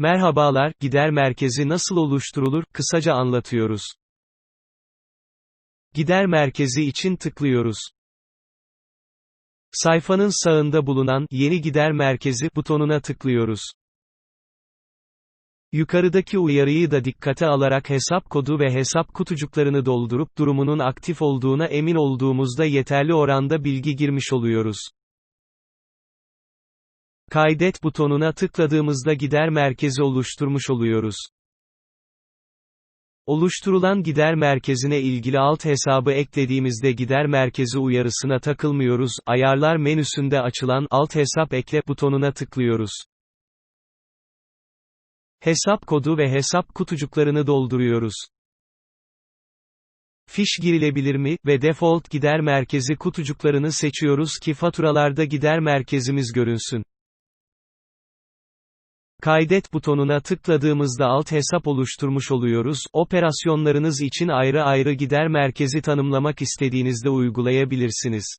Merhabalar, gider merkezi nasıl oluşturulur, kısaca anlatıyoruz. Gider merkezi için tıklıyoruz. Sayfanın sağında bulunan Yeni gider merkezi butonuna tıklıyoruz. Yukarıdaki uyarıyı da dikkate alarak hesap kodu ve hesap kutucuklarını doldurup durumunun aktif olduğuna emin olduğumuzda yeterli oranda bilgi girmiş oluyoruz. Kaydet butonuna tıkladığımızda gider merkezi oluşturmuş oluyoruz. Oluşturulan gider merkezine ilgili alt hesabı eklediğimizde gider merkezi uyarısına takılmıyoruz, ayarlar menüsünde açılan alt hesap ekle butonuna tıklıyoruz. Hesap kodu ve hesap kutucuklarını dolduruyoruz. Fiş girilebilir mi ve default gider merkezi kutucuklarını seçiyoruz ki faturalarda gider merkezimiz görünsün. Kaydet butonuna tıkladığımızda alt hesap oluşturmuş oluyoruz. Operasyonlarınız için ayrı ayrı gider merkezi tanımlamak istediğinizde uygulayabilirsiniz.